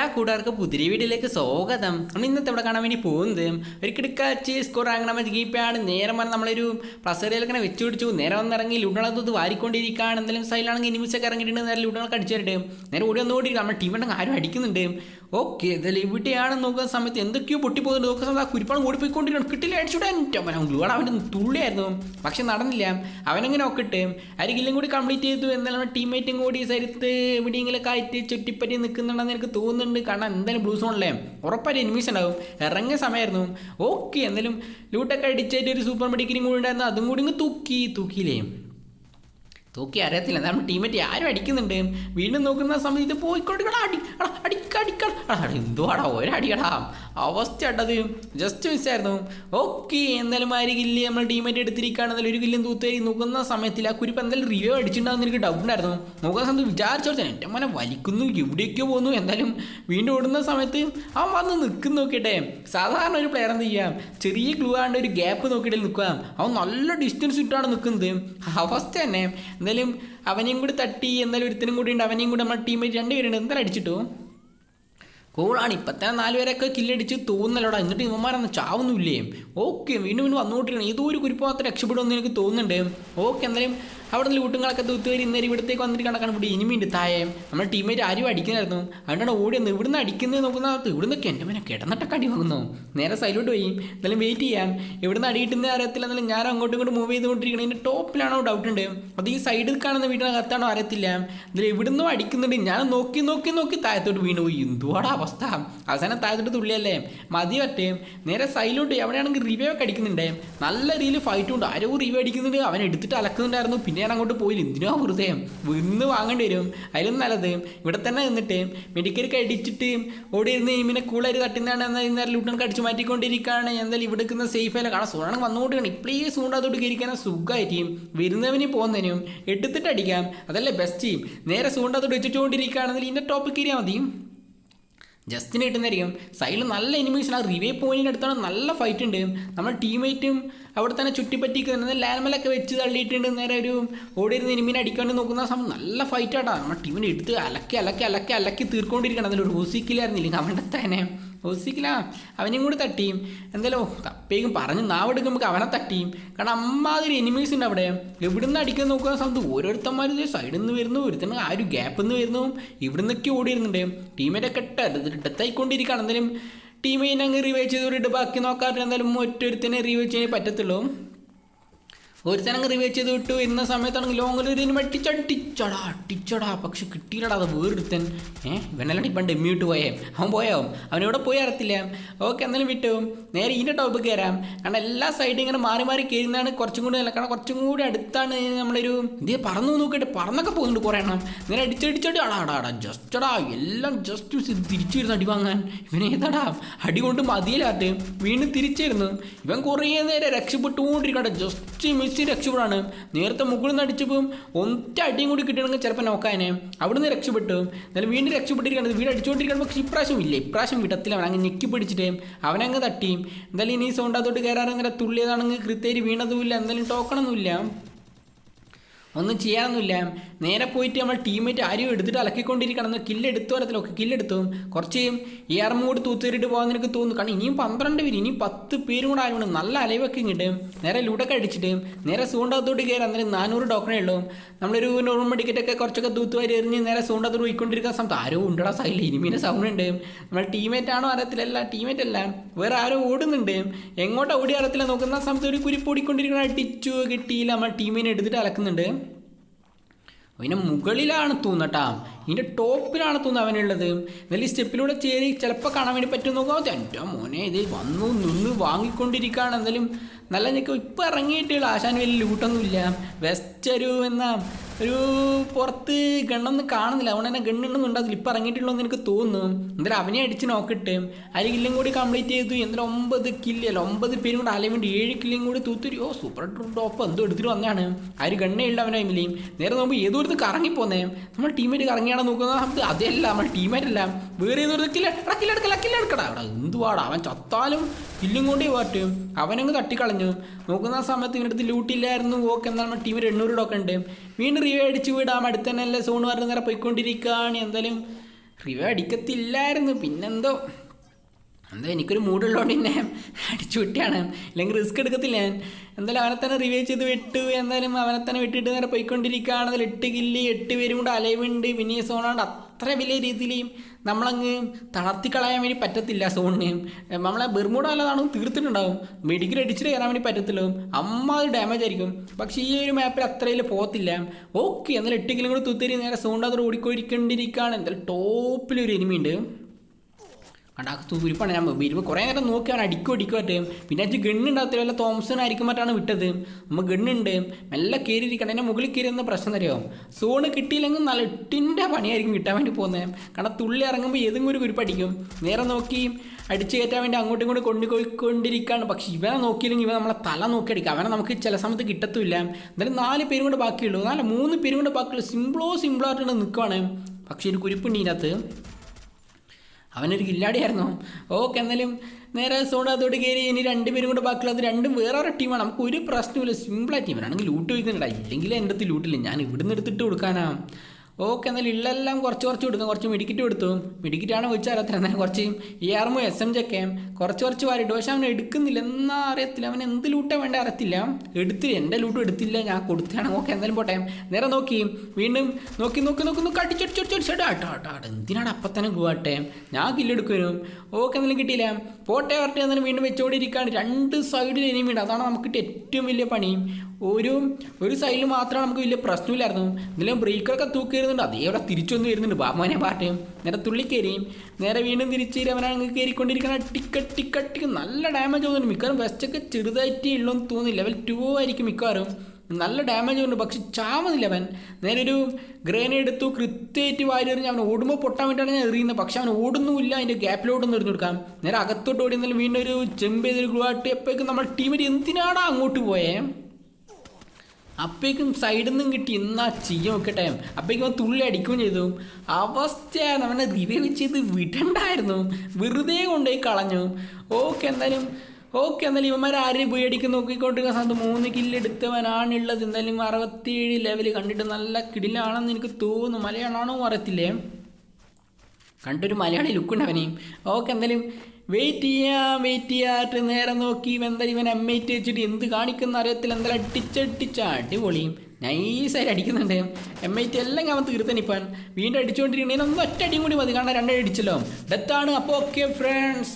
എല്ലാ കൂട്ടുകാർക്കും പുതിരി വീഡിയോയിലേക്ക് സ്വാഗതം. നമ്മൾ ഇന്നത്തെ ഇവിടെ കാണാൻ വേണ്ടി പോകുന്നത് ഒരു കിടക്കാച്ച് സ്കോർ ആകണം കീപ്പാണ് നേരം വന്ന് നമ്മളൊരു പ്ലസറിയിലൊക്കെ വെച്ച് പിടിച്ചു. നേരെ വന്നിറങ്ങി ലുഡണത്ത് വാരിക്കൊണ്ടിരിക്കുകയാണ്. എന്തെങ്കിലും സൈലാണെങ്കിൽ ഇനിമിച്ചൊക്കെ ഇറങ്ങിയിട്ടുണ്ട്. നേരെ ലുഡണൊക്കെ അടിച്ചിട്ട് നേരെ ഓടി വന്ന് ഓടി നമ്മുടെ ടീമിന്റെ ആരും അടിക്കുന്നുണ്ട്. ഓക്കെ ഇതെല്ലാം ഇവിടെയാണ് നോക്കുന്ന സമയത്ത് എന്തൊക്കെയോ പൊട്ടിപ്പോകുന്നുണ്ട്. നോക്കുന്ന സമയത്ത് ആ കുരിപ്പാണ് ഓടിപ്പോയിക്കൊണ്ടിരിക്കണം കിട്ടില്ല അടിച്ചുവിടാൻ അവൻ ഗ്ലൂഡ് അവന്റെ തുള്ളിയായിരുന്നു. പക്ഷെ നടന്നില്ല. അവനങ്ങനെ ഒക്കിട്ട്. അരികിലും കൂടി കംപ്ലീറ്റ് ചെയ്തു. എന്നാലും ടീമേറ്റും കൂടി സരിത്ത് എവിടെയെങ്കിലും ആയിട്ട് ചുറ്റിപ്പറ്റി നിൽക്കുന്നുണ്ടെന്ന് എനിക്ക് തോന്നുന്നുണ്ട്. കാരണം എന്തായാലും ബ്ലൂ സോണല്ലേ ഉറപ്പായിട്ട് എനിമീസ് ഉണ്ടാവും ഇറങ്ങിയ സമയമായിരുന്നു. ഓക്കെ എന്തായാലും ലൂട്ടൊക്കെ അടിച്ചായിട്ട് ഒരു സൂപ്പർ മെഡിക്കലും കൂടി ഉണ്ടായിരുന്നു. അതും കൂടി ഇങ്ങ് തൂക്കി തൂക്കിയില്ലേ? തൂക്കി അറിയത്തില്ല. നമ്മുടെ ടീമേറ്റ് ആരും അടിക്കുന്നുണ്ട്. വീണ്ടും നോക്കുന്ന സമയത്ത് പോയിക്കൊണ്ടിരിക്കടാ അടി അടാ അടിക്ക അടിക്കടാ എന്തുവാടാ ഒരടിയടാ. അവസ്ഥ അട്ടത് ജസ്റ്റ് മിസ്സായിരുന്നു ഓക്കെ എന്തായാലും ആര് കില്ല് നമ്മൾ ടീമേറ്റ് എടുത്തിരിക്കുകയാണെങ്കിൽ ഒരു കില്ലും തൂത്തേരി നോക്കുന്ന സമയത്തിൽ ആ കുരിപ്പ് എന്തായാലും റിവ്യൂ അടിച്ചിട്ടുണ്ടാകുന്ന എനിക്ക് ഡൗട്ട് ഉണ്ടായിരുന്നു. നോക്കുന്ന സമയത്ത് വിചാരിച്ചോ എന്റെ മനെ വലിക്കുന്നു എവിടെയൊക്കെ പോകുന്നു എന്തായാലും വീണ്ടും ഓടുന്ന സമയത്ത് അവൻ വന്ന് നിൽക്കുന്ന നോക്കിയിട്ടെ. സാധാരണ ഒരു പ്ലെയർ എന്ത് ചെയ്യാം? ചെറിയ ക്ലൂ ആണ്ട് ഒരു ഗ്യാപ്പ് നോക്കിയിട്ട് നിൽക്കുക അവൻ നല്ല ഡിസ്റ്റൻസ് ഇട്ടാണ് നിൽക്കുന്നത്. അവസ്ഥ തന്നെ. എന്തായാലും അവനെയും കൂടി തട്ടി എന്തായാലും ഒരുത്തനും കൂടി ഉണ്ട്. അവനെയും കൂടി നമ്മുടെ ടീമേറ്റ് രണ്ടുപേരുണ്ട് എന്തായാലും അടിച്ചിട്ടു? കൂളാണ് ഇപ്പം തന്നെ നാല് പേരൊക്കെ കില്ലടിച്ച് തോന്നലോടാ എന്നിട്ട് ഇവന്മാരൊന്നും ചാവുന്നില്ലേ ഓക്കെ വീണ്ടും വീണ്ടും വന്നുകൊണ്ടിരിക്കണം ഏതോ ഒരു കുരിപ്പ് മാത്രം രക്ഷപ്പെടുമെന്ന് എനിക്ക് തോന്നുന്നുണ്ട്. ഓക്കെ എന്തായാലും അവിടെ നിന്ന് ലൂട്ടുകളൊക്കെ തൂത്തുകയറി ഇന്നേരം ഇവിടത്തേക്ക് വന്നിട്ട് കണക്കാണ് ഇവിടെ ഇനിമിയുണ്ട് താഴെ. നമ്മുടെ ടീമേറ്റ് ആരും അടിക്കുന്നായിരുന്നു അതുകൊണ്ടാണ് ഓടി വന്ന് ഇവിടുന്ന് അടിക്കുന്നത് നോക്കുന്ന ഇവിടുന്നൊക്കെ എന്റെ മേനെ കിടന്നിട്ടൊക്കെ അടി വാങ്ങുന്നു നേരെ സൈലോട്ട് പോയി. എന്തായാലും വെയിറ്റ് ചെയ്യാം. ഇവിടുന്ന് അടി കിട്ടുന്ന അറിയത്തില്ല. എന്നാലും ഞാൻ അങ്ങോട്ടും ഇങ്ങോട്ട് മൂവ് ചെയ്തുകൊണ്ടിരിക്കണം. ഇതിന്റെ ടോപ്പിലാണോ ഡൗട്ട് ഉണ്ട്. അത് ഈ സൈഡിൽ കാണുന്ന വീട്ടിനകത്താണോ അറിയത്തില്ല. ഇതിൽ ഇവിടുന്നും അടിക്കുന്നുണ്ട്. ഞാൻ നോക്കി നോക്കി നോക്കി താഴത്തോട്ട് വീണു പോയി. എന്തുവാടാ അവസ്ഥ. അവസാനം താഴത്തോട്ട് തുള്ളിയല്ലേ. മതി പറ്റേ നേരെ സൈലോട്ട് എവിടെയാണെങ്കിൽ റിവ്യൂ ഒക്കെ അടിക്കുന്നുണ്ട്. നല്ല രീതിയിൽ ഫൈറ്റും ഉണ്ട്. ആരോ റിവ്യൂ അടിക്കുന്നുണ്ട്. അവൻ എടുത്തിട്ട് അലക്കുന്നുണ്ടായിരുന്നു. പിന്നെ ഞാൻ അങ്ങോട്ട് പോയില്ല എന്തിനാ വെറുതെ? ഇന്ന് വാങ്ങേണ്ടി വരും. അതിലും നല്ലത്. ഇവിടെ തന്നെ നിന്നിട്ട് മെഡിക്കൽ കടിച്ചിട്ട് ഓടി ഇരുന്ന് പിന്നെ കൂളായിട്ട് തട്ടുന്നതാണ് എന്നാൽ ഇന്നലെ ലൂട്ടണൊക്കെ കടിച്ചു മാറ്റിക്കൊണ്ടിരിക്കുകയാണ്. എന്തായാലും ഇവിടെ നിൽക്കുന്ന സേഫ് അല്ല. കാരണം സോണം വന്നുകൊണ്ടിരിക്കണം. ഇപ്പോഴേ സൂണ്ടാത്തോട്ട് കയറിക്കാൻ സുഖമായിരിക്കും വരുന്നവന് പോകുന്നതിനും എടുത്തിട്ട് അടിക്കാം. അതല്ലേ ബെസ്റ്റ് നേരെ സൂണ്ടാത്തോട്ട് വെച്ചിട്ടുകൊണ്ടിരിക്കുകയാണെങ്കിൽ ഇതിന്റെ ടോപ്പിക് കയറിയാൽ മതി. ജസ്റ്റിന് കിട്ടുന്നതായിരിക്കും. സൈഡിൽ നല്ല എനിമീസ് ആ റിവേ പോയിന്റിന്റെ അടുത്താണ് നല്ല ഫൈറ്റ് ഉണ്ട്. നമ്മുടെ ടീമേറ്റും അവിടെ തന്നെ ചുറ്റിപ്പറ്റിക്കുന്നത് ലാൻമലൊക്കെ വെച്ച് തള്ളിയിട്ടുണ്ട്. നേരെ ഒരു ഓടിയിരുന്ന എനിമീനെ അടിക്കാണ്ട് നോക്കുന്ന സമയം നല്ല ഫൈറ്റ് ആട്ടാ. നമ്മുടെ ടീമിനെ എടുത്ത് അലക്കി അലക്കി അലക്കി അലക്കി തീർക്കൊണ്ടിരിക്കണം. ഒരു റോസിക്കിലായിരുന്നില്ല അവന്റെ തന്നെ. റോസിക്കില്ല അവനെയും കൂടി തട്ടിയും. എന്തായാലും തപ്പേക്കും പറഞ്ഞ് നാവെടുക്കുമ്പോൾ അവനെ തട്ടിയും. കാരണം അമ്മാതിരി എനിമീസ് ഉണ്ട് അവിടെ. എവിടുന്ന് അടിക്കാൻ നോക്കുന്ന സമയത്ത് ഓരോരുത്തന്മാർ സൈഡിൽ നിന്ന് വരുന്നു ഒരുത്തന്നെ ആ ഒരു ഗ്യാപ്പിൽ നിന്ന് വരുന്നു ഇവിടുന്നൊക്കെ ഓടിയിരുന്നുണ്ട് ടീമേറ്റൊക്കെ ഡെത്തായിക്കൊണ്ടിരിക്കുകയാണ് എന്തായാലും ടീമിനെ അങ്ങ് റിവൈവ് ചെയ്ത് ബാക്കി നോക്കാറില്ല. എന്തായാലും ഒറ്റൊരുത്തനെ റിവൈവ് ചെയ്യാൻ പറ്റത്തുള്ളൂ. ഒരുത്തനങ്ങ് റിവേറ്റ് ചെയ്ത് വിട്ടു. ഇന്ന സമയത്താണെങ്കിൽ ലോങ്ങിൽ ഒരു ഇനി അടിച്ചടിച്ചടാ അടിച്ചടാ പക്ഷെ കിട്ടിയില്ലടാ അത് വേറൊരുത്തൻ. ഏഹ് വെണ്ണലടി പണ്ട് എമ്മിയിട്ട് പോയേ. അവൻ പോയാവും അവൻ ഇവിടെ പോയി അറിയത്തില്ല. ഓക്കെ എന്നാലും വിട്ടു. നേരെ ഇതിന്റെ ടോപ്പിൽ കയറാം കാരണം എല്ലാ സൈഡും ഇങ്ങനെ മാറി മാറി കയറുന്നതാണ് കുറച്ചും കൂടി നല്ല കാരണം കുറച്ചും കൂടി അടുത്താണ് നമ്മളൊരു ഇത് പറന്നു നോക്കിയിട്ട് പറന്നൊക്കെ പോകുന്നുണ്ട് കുറേ എണ്ണം. നേരെ അടിച്ചടിച്ചടി അടാ അടാ അടാ ജസ്റ്റടാ എല്ലാം ജസ്റ്റ് തിരിച്ചു വരുന്നു അടി വാങ്ങാൻ. ഇവനെ ഏതാടാ? അടി കൊണ്ട് മതിയിലാട്ട് വീണ്ടും തിരിച്ചിരുന്നു ഇവൻ കുറേ നേരം രക്ഷപ്പെട്ടുകൊണ്ടിരിക്കട്ടെ ജസ്റ്റ് മിസ് രക്ഷപ്പെടാണ്. നേരത്തെ മുകളിൽ നിന്ന് അടിച്ചപ്പോൾ ഒറ്റ അടിയും കൂടി കിട്ടണമെങ്കിൽ ചിലപ്പോൾ നോക്കാനെ. അവിടുന്ന് രക്ഷപ്പെട്ടു. എന്നാലും വീണ്ടും രക്ഷപ്പെട്ടിരിക്കുന്നത് വീട് അടിച്ചുകൊണ്ടിരിക്കുകയാണ്. പക്ഷേ ഇപ്രാവശ്യം ഇല്ല ഇപ്രാവശ്യം വിടത്തില്ല. അവൻ അങ്ങ് ഞെക്കി പിടിച്ചിട്ട് അവനങ്ങ് തട്ടി. എന്തായാലും ഇനി സൗണ്ടാത്തോട്ട് കയറാറിങ്ങനെ തുള്ളിയതാണെങ്കിൽ കൃത്യമായിട്ട് വീണതുമില്ല. എന്തായാലും ടോക്കണൊന്നുമില്ല. ഒന്നും ചെയ്യാനൊന്നുമില്ല. നേരെ പോയിട്ട് നമ്മൾ ടീമേറ്റ് ആരും എടുത്തിട്ട് അലക്കിക്കൊണ്ടിരിക്കണം. കില്ലെടുത്തു വരത്തിലൊക്കെ കില്ലെടുത്തു കുറച്ച് ഏർമും കൂടി തൂത്തേറിട്ട് പോകാൻ എനിക്ക് തോന്നുന്നു. കാരണം ഇനിയും പന്ത്രണ്ട് പേര് ഇനിയും പത്ത് പേരും കൂടെ ആരും നല്ല അലവൊക്കെ ഇങ്ങോട്ട് നേരെ ലൂടൊക്കെ അടിച്ചിട്ട് നേരെ സൂണ്ടകത്തോട്ട് കയറി അന്നേരം നാനൂറ് ടോക്കണേ ഉള്ളൂ. നമ്മളൊരു നോർമൽ ടിക്കറ്റൊക്കെ കുറച്ചൊക്കെ തൂത്തുവാരി എറിഞ്ഞ് നേരെ സൂണ്ടകത്തോട്ട് പോയിക്കൊണ്ടിരിക്കുന്ന സമയത്ത് ആരോ ഉണ്ടടാ സൈഡിൽ ഇനിമീനെ സൗണ്ട് ഉണ്ട്. നമ്മൾ ടീമേറ്റ് ആണോ അറിയത്തില്ല. ടീമേറ്റ് അല്ല. വേറെ ആരോ ഓടുന്നുണ്ട്. എങ്ങോട്ടാണ് ഓടി അറിയത്തില്ല. നോക്കുന്ന സമയത്ത് ഒരു കുരിപ്പ് ഓടിക്കൊണ്ടിരിക്കുന്ന അടിച്ചു കിട്ടിയില്ല. നമ്മൾ ടീമിനെ എടുത്തിട്ട് അലക്കുന്നുണ്ട്. അതിന്റെ മുകളിലാണ് തോന്നട്ടാ. ഇതിന്റെ ടോപ്പിലാണ് തോന്നുന്നത് അവനുള്ളത്. എന്നാലും ഈ സ്റ്റെപ്പിലൂടെ ചേരി ചിലപ്പോൾ കാണാൻ വേണ്ടി പറ്റും നോക്കാം. എന്റെ മോനെ ഇത് വന്നു നിന്ന് വാങ്ങിക്കൊണ്ടിരിക്കുകയാണ്. എന്തായാലും നല്ല നിൽക്കും ഇപ്പം ഇറങ്ങിയിട്ടുള്ള ആശാൻ വലിയ ലൂട്ടൊന്നുമില്ല വെസ്റ്റ് ഒരു ഒരു പുറത്ത് ഗണ്ണൊന്നും കാണുന്നില്ല. അതുകൊണ്ട് തന്നെ ഗണ്ണൊന്നും ഉണ്ടാകില്ല ഇപ്പം ഇറങ്ങിയിട്ടുള്ളൂ എന്ന് എനിക്ക് തോന്നുന്നു. എന്തായാലും അവനെ അടിച്ച് നോക്കട്ടെ. അര കില്ലും കൂടി കംപ്ലീറ്റ് ചെയ്തു. എന്തായാലും ഒമ്പത് കില്ലല്ല ഒമ്പത് പേരും കൂടെ വേണ്ടി ഏഴ് കില്ലും കൂടി തൂത്തുരി ഓ സൂപ്പർ ടോപ്പ് എന്തോ എടുത്തിട്ട് വന്നതാണ്. ആ ഒരു ഗണ്ണേ ഉള്ള അവനെ ടൈമിലേയും നേരെ നോക്കുമ്പോൾ ഏതോ ഒരു കറങ്ങിപ്പോന്നേ നമ്മൾ ടീമേറ്റ് കറങ്ങിയാണോ നോക്കുന്നത്. നമുക്ക് അതല്ല നമ്മൾ ടീമേറ്റല്ല വേറെ ഏതോ ഒരു കില്ലെടുക്കല കില്ലെടുക്കടാ അവിടെ എന്തുവാടാ? അവൻ ചത്താലും കില്ലും കൊണ്ടേ പോട്ട് അവനങ്ങ് തട്ടിക്കളഞ്ഞു. നോക്കുന്ന സമയത്ത് ഇവരുടെ ലൂട്ടില്ലായിരുന്നു ഓക്കെ എന്നാൽ നമ്മൾ ടീമിൽ എണ്ണൂറ് ഡോക്കെ ഉണ്ട്. വീണ്ടും റിവ്യൂ അടിച്ചു വിടാം. അടുത്ത് തന്നെ അല്ലേ സോൺ പറഞ്ഞ് നേരെ പോയിക്കൊണ്ടിരിക്കുകയാണ് എന്തായാലും റിവ്യൂ അടിക്കത്തില്ലായിരുന്നു. പിന്നെന്തോ? എന്തോ എനിക്കൊരു മൂടുള്ളതുകൊണ്ട് പിന്നെ അടിച്ചു വിട്ടിയാണ് അല്ലെങ്കിൽ റിസ്ക് എടുക്കത്തില്ല ഞാൻ. എന്തായാലും അവനെ തന്നെ റിവ്യൂ ചെയ്ത് വിട്ടു. എന്തായാലും അവനെ തന്നെ വിട്ടിട്ട് നേരെ പോയിക്കൊണ്ടിരിക്കുകയാണ് അതിൽ എട്ട് കില്ല് എട്ട് പേരും കൂടെ അലൈവുണ്ട് പിന്നെ സോണാണ്ട് അത്ര വലിയ രീതിയിൽ നമ്മളങ്ങ് തളർത്തി കളയാൻ വേണ്ടി പറ്റത്തില്ല സോണിന്. നമ്മളെ ബെർമൂട അല്ലാതാണ് തീർത്തിട്ടുണ്ടാവും. മെഡിക്കൽ അടിച്ചിട്ട് കയറാൻ വേണ്ടി പറ്റത്തില്ല. അമ്മ അത് ഡാമേജ് ആയിരിക്കും. പക്ഷേ ഈ ഒരു മാപ്പിൽ അത്രയിൽ പോകത്തില്ല. ഓക്കെ എന്നാലും എട്ട് കിലും കൂടെ തുത്തരി നേരെ സോണിന്റെ അത് ഓടിക്കൊണ്ടിരിക്കുകയാണ് എന്തായാലും ടോപ്പിലൊരു എനിമി ഉണ്ട്. അടാക്ക് തൂരിപ്പാണ് ഞാൻ വരുമ്പോൾ കുറേ നേരം നോക്കിയാണ് അടിക്കും അടിക്കും പറ്റേ പിന്നെ അച്ഛൻ ഗണ്ണുണ്ടാകത്തില്ല വല്ല തോംസൺ ആയിരിക്കും മറ്റാണ് വിട്ടത്. നമ്മൾ ഗണ്ണുണ്ട് മെല്ലെ കയറിയിരിക്കണം. എന്റെ മുകളിൽ കയറി എന്ന പ്രശ്നം തരുമോ സോണ് കിട്ടിയില്ലെങ്കിൽ നല്ല എട്ടിന്റെ പണിയായിരിക്കും കിട്ടാൻ വേണ്ടി പോകുന്നത്. കാരണം തുള്ളി ഇറങ്ങുമ്പോൾ ഏതെങ്കിലും ഒരു കുരിപ്പ് അടിക്കും. നേരെ നോക്കി അടിച്ചു കയറ്റാൻ വേണ്ടി അങ്ങോട്ടും ഇങ്ങോട്ടും കൊണ്ടുപോയിക്കൊണ്ടിരിക്കുകയാണ് പക്ഷേ ഇവനെ നോക്കിയില്ലെങ്കിൽ ഇവൻ നമ്മളെ തല നോക്കി അടിക്കുക അവനെ നമുക്ക് ചില സമയത്ത് കിട്ടത്തുമില്ല. എന്തായാലും നാല് പേരും കൂടെ ബാക്കിയുള്ളൂ. നാല് മൂന്ന് പേരും കൊണ്ട് ബാക്കിയുള്ളൂ സിമ്പിളോ സിമ്പിളോ ആയിട്ട് നിൽക്കുവാണ്. പക്ഷേ ഒരു കുരിപ്പുണ്ട് ഇതിനകത്ത്. അവനൊരു കില്ലാടിയായിരുന്നു. ഓക്കെ എന്നാലും നേരെ സോണ കയറി ഇനി രണ്ടുപേരും കൂടെ ബാക്കിയുള്ളത് രണ്ടും വേറെ ഒരു ടീമാണ്. നമുക്ക് ഒരു പ്രശ്നമില്ല സിമ്പിളായിട്ട് ആണെങ്കിൽ ലൂട്ട് വയ്ക്കുന്നുണ്ടായി ഇല്ലെങ്കിൽ എന്റെ അടുത്ത് ലൂട്ടില്ല ഞാൻ ഇവിടുന്ന് എടുത്തിട്ട് കൊടുക്കാനാ. ഓക്കെ എന്നാലും ഇള്ളെല്ലാം കുറച്ച് കുറച്ച് കൊടുക്കും കുറച്ച് മെഡിക്കറ്റ് കൊടുത്തു. മെഡിക്കറ്റാണ് ചോദിച്ചാൽ അത്ര എന്നാലും കുറച്ച് ഈ ആർമോ എസ് എം ജൊക്കെ കുറച്ച് കുറച്ച് വാരിട്ടു പക്ഷെ അവൻ എടുക്കുന്നില്ല. എന്നാ അറിയത്തില്ല. അവൻ എന്ത് ലൂട്ടാ വേണ്ട അറിയത്തില്ല. എടുത്തില്ല. എന്റെ ലൂട്ടും എടുത്തില്ല. ഞാൻ കൊടുത്താണ്. ഓക്കെ എന്തായാലും പോട്ടെ. നേരെ നോക്കി. വീണ്ടും നോക്കി നോക്കി നോക്കി നോക്കി. അടിച്ചടിച്ചടിച്ചടിച്ചടി ആട്ടോ ആട്ടോ ആട്ടോ എന്തിനാണ് അപ്പം തന്നെ പോവാട്ടെ ഞാൻ കില്ലെടുക്കുവരും ഓക്കെ എന്നാലും കിട്ടിയില്ല. പോട്ടെ പറഞ്ഞിട്ട് എന്നാലും വീണ്ടും വെച്ചോണ്ടിരിക്കുകയാണ് രണ്ട് സൈഡിൽ ഇനിയുണ്ട് അതാണ് നമുക്ക് കിട്ടിയ ഏറ്റവും വലിയ പണി. ഒരു ഒരു സൈഡിൽ മാത്രമാണ് നമുക്ക് വലിയ പ്രശ്നമില്ലായിരുന്നു. എന്നാലും ബ്രേക്കറൊക്കെ തൂക്കി വരുന്നുണ്ട് തിരിച്ചു തിരിച്ചൊന്ന് വരുന്നുണ്ട്. ബാബുമാനെ പാട്ടയും നേരെ തുള്ളി കയറിയും. നേരെ വീണ്ടും തിരിച്ച് അവനങ്ങ് കയറിക്കൊണ്ടിരിക്കണ ടിക്ക ടിക്ക ടിക്ക. നല്ല ഡാമേജ് ആവുന്നുണ്ട് മിക്കവാറും വെസ്റ്റൊക്കെ ചെറുതായിട്ടേ ഉള്ളൂ തോന്നുന്നു ലെവൽ ടു ആയിരിക്കും മിക്കവാറും. നല്ല ഡാമേജ് ഉണ്ട് പക്ഷെ ചാവുന്നില്ല അവൻ. നേരെ ഒരു ഗ്രേനേഡ് എടുത്തു. കൃത്യമായിട്ട് വാരി എറിഞ്ഞ് അവൻ ഓടുമ്പോൾ പൊട്ടാൻ വേണ്ടിയാണ് ഞാൻ എറിയുന്നത്. പക്ഷെ അവൻ ഓടുന്നുമില്ല. അതിന്റെ ഗ്യാപ്പിലോട്ടൊന്നും എറിഞ്ഞു കൊടുക്കാം. നേരെ അകത്തോട്ട് ഓടി എന്നാലും വീണ്ടും ഒരു ചെമ്പ് ചെയ്തൊരു ഗ്ലൂ ആട്ടി അപ്പോഴേക്കും നമ്മുടെ ടീമിൽ എന്തിനാടാ അങ്ങോട്ട് പോയേ? അപ്പോഴേക്കും സൈഡിൽ നിന്നും കിട്ടി. എന്നാ ചെയ്യും ഒക്കെ ടൈം അപ്പേക്കും അവൻ തുള്ളി അടിക്കുകയും ചെയ്തു. അവസ്ഥയാണ് അവനെ റിവൈവ് ചെയ്ത് വിടണ്ടായിരുന്നു. വെറുതെ കൊണ്ടുപോയി കളഞ്ഞു. ഓക്കെ എന്തായാലും ഓക്കെ എന്തായാലും ഇവന്മാർ ആരെയും പോയി അടിക്കുന്ന നോക്കിക്കൊണ്ടിരിക്കുന്ന സമയത്ത് മൂന്ന് കില്ലെടുത്തവനാണുള്ളത് എന്തായാലും അറുപത്തിയേഴ് ലെവൽ കണ്ടിട്ട് നല്ല കിടിലാണെന്ന് എനിക്ക് തോന്നുന്നു. മലയാളമാണോ അറിയത്തില്ലേ? കണ്ടൊരു മലയാളി ലുക്കുണ്ട് അവനെയും ഓക്കെ എന്തായാലും വെയിറ്റ് ചെയ്യാ വെയിറ്റ് ചെയ്യാട്ട് നേരെ നോക്കി എന്തായാലും ഇവൻ എം എയ്റ്റ് വെച്ചിട്ട് എന്ത് കാണിക്കുന്ന അറിയത്തില്ല. എന്തായാലും അടിച്ചടിച്ച അടിപൊളിയും. നൈസായിട്ട് അടിക്കുന്നുണ്ട്. എം ഐ ടി എല്ലാം ഞാൻ തീർത്തനിപ്പാൻ വീണ്ടും അടിച്ചുകൊണ്ടിരിക്കണേ ഒന്ന് ഒറ്റ അടിയും കൂടി മതി. കാരണം രണ്ടടി അടിച്ചല്ലോ. ഡെത്താണ് അപ്പോൾ ഓക്കെ ഫ്രണ്ട്സ്